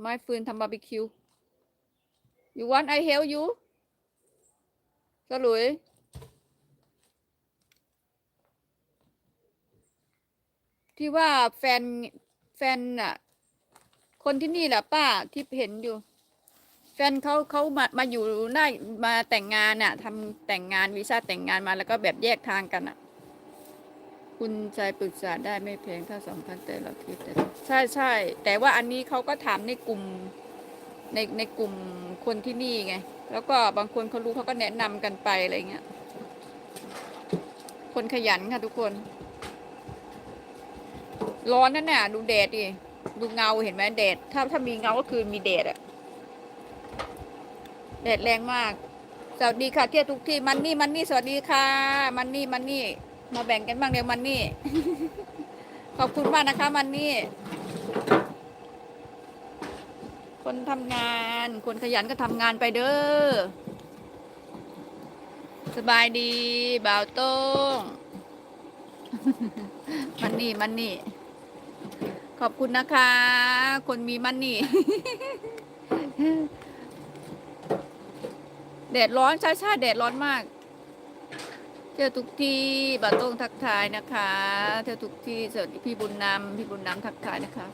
ไม้ฟืนทำบาร์บีคิว you want I help you สลุย ที่ว่าแฟน แฟนน่ะ คนที่นี่แหละป้าที่เห็นอยู่ แฟนเขาเขามามาอยู่ได้ามาแต่งงานน่ะทำแต่งงานวีซ่าแต่งงานมาแล้วก็แบบแยกทางกันอะ คุณชายปรึกษาได้ไม่แพงถ้าสองพันแต่เราคิดแต่ใช่ใช่แต่ว่าอันนี้เขาก็ถามในกลุ่มในในกลุ่มคนที่นี่ไง แล้วก็บางคนเขารู้เขาก็แนะนำกันไปอะไรเงี้ย คนขยันค่ะทุกคน ร้อนนั่นน่ะ ดูแดดดิดูเงาเห็นไหมแดด ถ้าถ้ามีเงาก็คือมีแดดอะแดดแรงมาก สวัสดีค่ะเที่ยวทุกที่มันนี่มันนี่สวัสดีค่ะ มันนี่มันนี่ มาแบ่งกันบ้างเดี๋ยวมันนี่ ขอบคุณมากนะคะมันนี่ คนทำงาน คนขยันก็ทำงานไปเด้อ สบายดีบ่าวโต้ง มันนี่มันนี่ ขอบคุณนะคะ คนมีมันนี่ แดดร้อนใช่ใช่แดดร้อนมาก เที่ยวทุกที่บ่าวโต้งทักทายนะคะ เที่ยวทุกที่สวัสดีพี่บุญนำพี่บุญนำทักทายนะคะ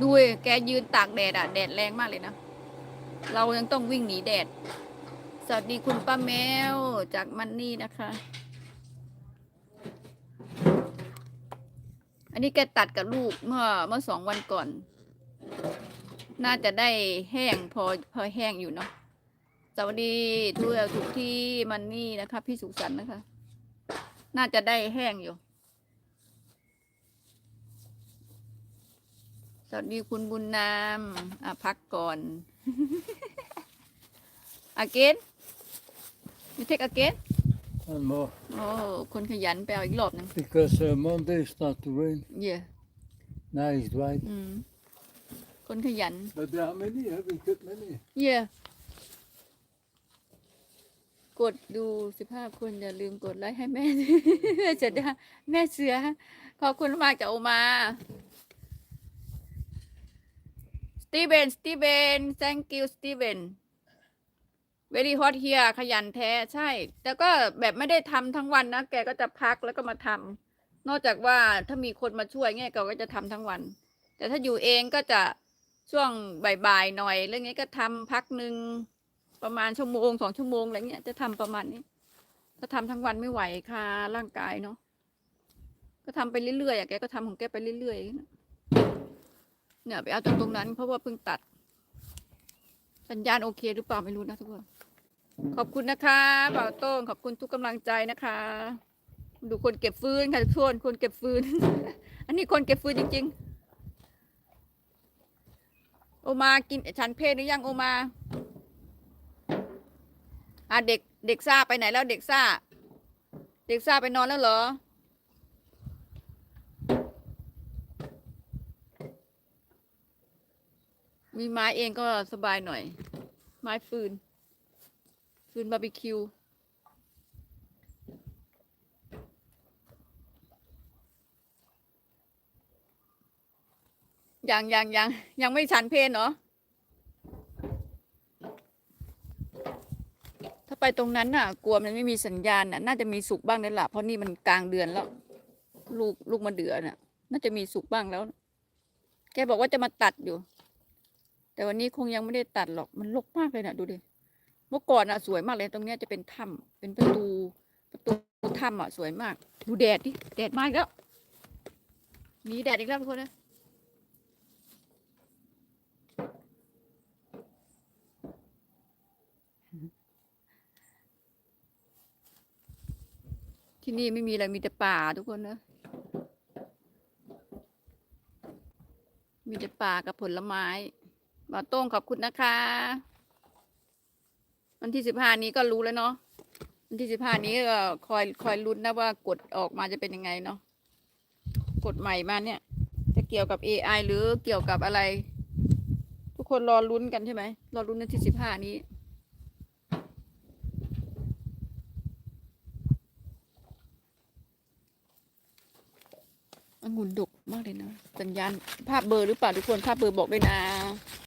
ดูดิแกยืนตากแดดอะแดดแรงมากเลยนะ เรายังต้องวิ่งหนีแดด สวัสดีคุณป้าแมวจากมันนี่นะคะ อันนี้แกตัดกับลูกเมื่อเมื่อสองวันก่อน น่าจะได้แห้งพอพอแห้งอยู่เนาะสวัสดีทุกทุกที่มันนี่นะคะ พี่สุขสันต์นะคะ น่าจะได้แห้งอยู่ สวัสดีคุณบุญนามอะพักก่อน again you take again And more โอ้คนขยันไปเอาอีกรอบหนึง because uh, Monday start to rain. yeah Now it's dry. อืม คนขยัน But there are many. Have we cut many? เย่ กดดูสิบห้าคนอย่าลืมกดไลค์ให้แม่ จะได้แม่เสือ ขอบคุณมากจากโอมา สตีเ n นสตีเ n thank you สตีเ n very hot here ขยันแท้ใช่ แต่ก็แบบไม่ได้ทำทั้งวันนะ แกก็จะพักแล้วก็มาทำ นอกจากว่าถ้ามีคนมาช่วยเงี้ยแกก็จะทำทั้งวัน แต่ถ้าอยู่เองก็จะช่วงบ่ายๆหน่อย เรื่องนี้ก็ทำพักหนึ่ง ประมาณชั่วโมงสองชั่วโมงอะไรเงี้ยจะทำประมาณนี้ ถ้าทำทั้งวันไม่ไหวค่ะร่างกายเนาะก็ทำไปเรื่อยๆอะแกก็ทำของแกไปเรื่อยๆเนี่ยไปเอาจากตรงนั้น เพราะว่าเพิ่งตัด สัญญาณโอเคหรือเปล่าไม่รู้นะทุกคนขอบคุณนะคะบ่าวโต้งขอบคุณทุกกำลังใจนะคะ ดูคนเก็บฟืนค่ะทุกคนคนเก็บฟืน อันนี้คนเก็บฟืนจริง ๆ โอมากินฉันเพศหรือยังโอมา อะเด็กเด็กซ่าไปไหนแล้วเด็กซ่า เด็กซ่าไปนอนแล้วเหรอ มีไม้เองก็สบายหน่อย ไม้ฟืน ฟืนบาร์บีคิวยังยังยังยังไม่ฉันเพลเนาะาไปตรงนั้นน่ะ กลัวมันไม่มีสัญญาณน่ะ น่าจะมีสุกบ้างนั่นแหละเพราะนี่มันกลางเดือนแล้ว ลูกลูกมะเดือน่ะ น่าจะมีสุกบ้างแล้ว แกบอกว่าจะมาตัดอยู่ แต่วันนี้คงยังไม่ได้ตัดหรอก มันรกมากเลยน่ะ ดูดิ เมื่อก่อนอะ สวยมากเลยตรงเนี้ยจะเป็นถ้ำเป็นประตู ประตูถ้ำอะสวยมาก ดูแดดดิ แดดมากแล้ว มีแดดอีกแล้วทุกคนนะ ที่นี่ไม่มีอะไรมีแต่ป่าทุกคนนะมีแต่ป่ากับผลไม้บ่าวโต้งขอบคุณนะคะ วันที่สิบห้านี้ก็รู้แล้วเนาะวันที่สิบห้านี้ก็คอยคอยลุ้นนะว่ากฎออกมาจะเป็นยังไงเนาะกฎใหม่มาเนี่ย จะเกี่ยวกับ AI หรือเกี่ยวกับอะไร ทุกคนรอลุ้นกันใช่ไหมรอลุ้นวันที่สิบห้านี้ องุ่นดกมากเลยนะ สัญญาณภาพเบอร์หรือเปล่าทุกคนภาพเบอร์บอกด้วยนะ